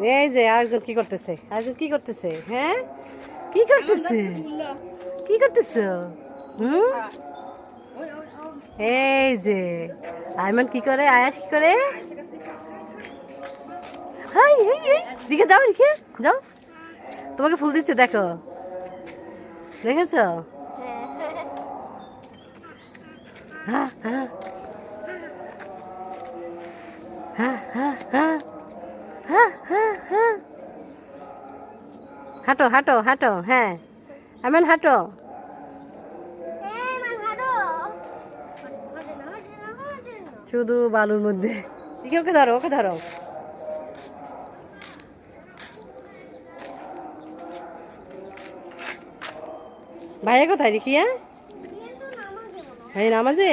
এই যে আরেকজন কি করতেছে? আরেকজন কি করতেছে? হ্যাঁ? কি করতেছে? কি করতেছো? হুম? এই যে, আয়মান কি করে? আয়াস কি করে? হাই হাই দিকে যাও দিকে যাও। তোমাকে ফুল দিচ্ছে, দেখো। দেখেছ? হ্যাঁ হ্যাঁ। হ্যাঁ হ্যাঁ হ্যাঁ। হাঁটো হাঁটো হাঁটো হ্যাঁ। আমেন, হাঁটো। শুধু বালুর মধ্যে। ওকে ধরো ওকে ধরো। ভাইয়া কোথায় দেখিয়া ভাই নামাজে?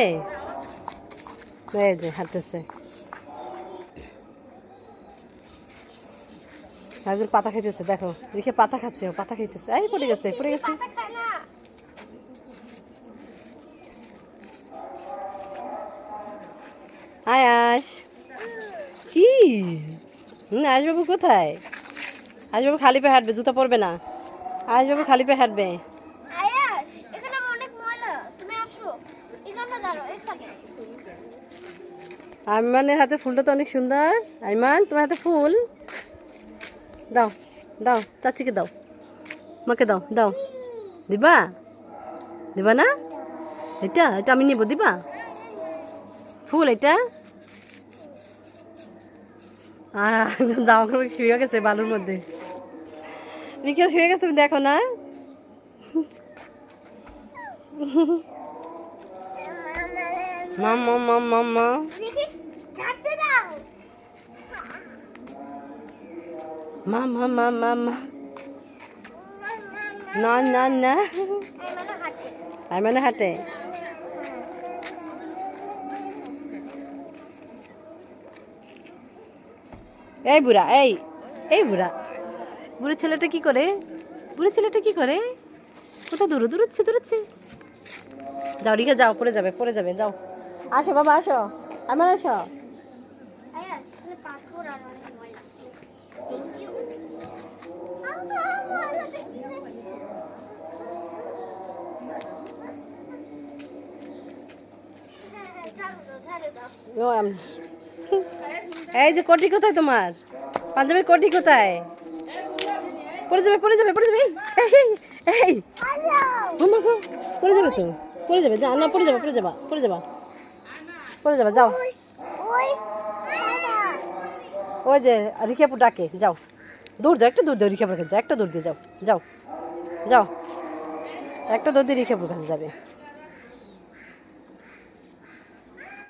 হাঁটতেছে। হাজুর পাতা খাইতেছে দেখো। দেখে পাতা খাচ্ছে পাতা খাইতেছে। এই পড়ে গেছে পড়ে গেছে। আয় আস কি? হুম আশবাবু কোথায়? আশবাবু খালি পায়ে হাঁটবে জুতো পরবে না। আশবাবু খালি পায়ে হাঁটবে। আইমানের হাতে ফুলটা তো অনেক সুন্দর। আইমান তোমার হাতে ফুল? দাও দাও, চাচিকে দাও। মাকে দাও দাও। দিবা? দিবা না? এটা এটা আমি নিব, দিবা? ফুল এটা? জামা কাপড় শুয়ে গেছে বালুর মধ্যে। রিকে শুয়ে গেছে তুমি দেখো না? মাম মাম মাম মাম মা ছাড়তে দাও মা না না না। আর মানে হাঁটে। এই বুড়া, এই এই বুড়া। বুড়ো ছেলেটা কি করে? বুড়ো ছেলেটা কি করে? কোথায় দূরে দূরচ্ছে দূরচ্ছে যাও রিকে যাও, পড়ে যাবে পড়ে যাবে, যাও। আসো, বাবা, আসো। আমার আসো আয়াস এখানে পাথর আর অনেক ময়লা থ্যাংক ইউ ও আম এই যে কোটি কোথায় তোমার? পাঞ্জাবের কোটি কোথায়? পড়ে যাবে পড়ে যাবে পড়ে যাবে যাবে তো, পড়ে যাবে, যা, না, পড়ে যাবে, পড়ে যাবা পড়ে যাবা। পড়ে যাবা, যাও। ওই যে রিখাপুর ডাকে, যাও। দৌড় যাও, একটা দৌড় দাও রিখাপুর কাছে একটা দৌড় দিয়ে যাও যাও যাও। একটা দৌড় দিয়ে রিখাপুর কাছে যাবে।